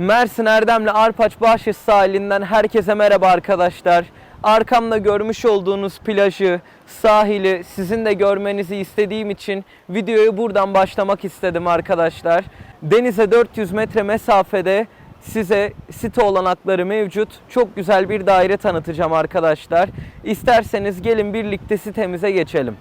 Mersin Erdemli Arpaç Bahçesi sahilinden herkese merhaba arkadaşlar. Arkamda görmüş olduğunuz plajı, sahili sizin de görmenizi istediğim için videoyu buradan başlamak istedim arkadaşlar. Denize 400 metre mesafede size site olanakları mevcut. Çok güzel bir daire tanıtacağım arkadaşlar. İsterseniz gelin birlikte sitemize geçelim.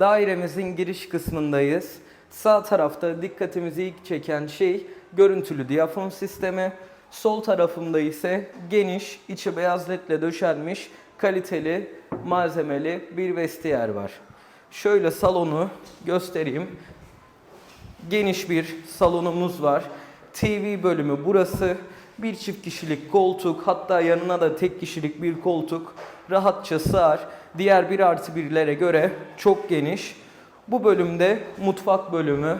Dairemizin giriş kısmındayız. Sağ tarafta dikkatimizi ilk çeken şey görüntülü diyafon sistemi. Sol tarafımda ise geniş, içi beyaz ledle döşenmiş, kaliteli, malzemeli bir vestiyer var. Şöyle salonu göstereyim. Geniş bir salonumuz var. TV bölümü burası. Bir çift kişilik koltuk hatta yanına da tek kişilik bir koltuk rahatça sığar. Diğer bir artı birlere göre çok geniş. Bu bölümde mutfak bölümü.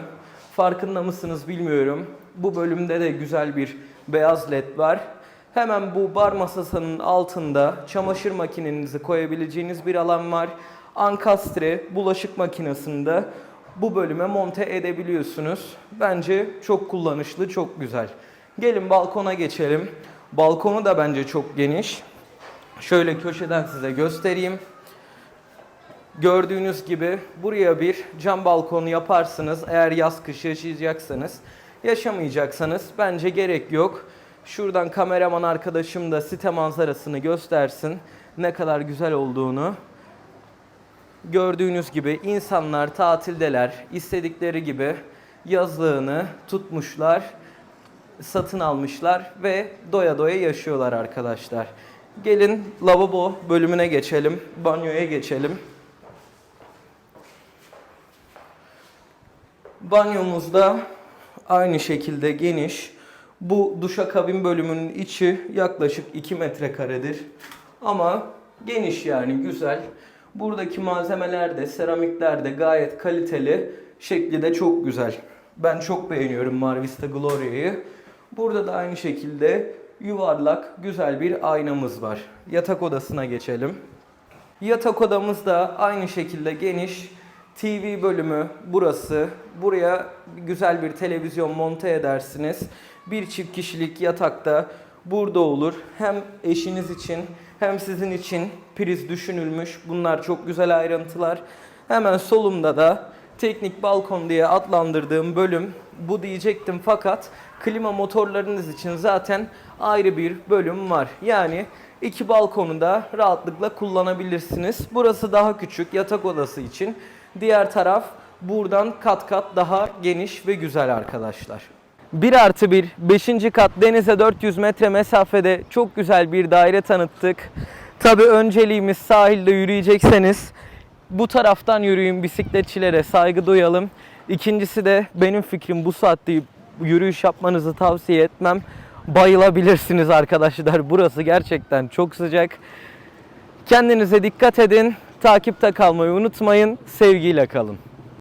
Farkında mısınız bilmiyorum. Bu bölümde de güzel bir beyaz led var. Hemen bu bar masasının altında çamaşır makinenizi koyabileceğiniz bir alan var. Ankastre bulaşık makinesinde bu bölüme monte edebiliyorsunuz. Bence çok kullanışlı, çok güzel. Gelin balkona geçelim. Balkonu da bence çok geniş. Şöyle köşeden size göstereyim. Gördüğünüz gibi buraya bir cam balkonu yaparsınız eğer yaz kış yaşayacaksanız. Yaşamayacaksanız bence gerek yok. Şuradan kameraman arkadaşım da site manzarasını göstersin. Ne kadar güzel olduğunu. Gördüğünüz gibi insanlar tatildeler. istedikleri gibi yazlığını tutmuşlar, satın almışlar ve doya doya yaşıyorlar arkadaşlar. Gelin lavabo bölümüne geçelim, banyoya geçelim. Banyomuzda aynı şekilde geniş. Bu duşakabin bölümünün içi yaklaşık 2 metrekaredir. Ama geniş yani güzel. Buradaki malzemeler de seramikler de gayet kaliteli. Şekli de çok güzel. Ben çok beğeniyorum Marvista Gloria'yı. Burada da aynı şekilde yuvarlak güzel bir aynamız var. Yatak odasına geçelim. Yatak odamız da aynı şekilde geniş. TV bölümü burası. Buraya güzel bir televizyon monte edersiniz. Bir çift kişilik yatakta burada olur. Hem eşiniz için hem sizin için priz düşünülmüş. Bunlar çok güzel ayrıntılar. Hemen solumda da teknik balkon diye adlandırdığım bölüm bu diyecektim fakat klima motorlarınız için zaten ayrı bir bölüm var. Yani iki balkonu da rahatlıkla kullanabilirsiniz. Burası daha küçük yatak odası için. Diğer taraf buradan kat kat daha geniş ve güzel arkadaşlar. 1 artı 1, 5. kat denize 400 metre mesafede çok güzel bir daire tanıttık. Tabi önceliğimiz sahilde yürüyecekseniz bu taraftan yürüyün bisikletçilere saygı duyalım. İkincisi de benim fikrim bu saatte yürüyüş yapmanızı tavsiye etmem. Bayılabilirsiniz arkadaşlar. Burası gerçekten çok sıcak. Kendinize dikkat edin. Takipte kalmayı unutmayın. Sevgiyle kalın.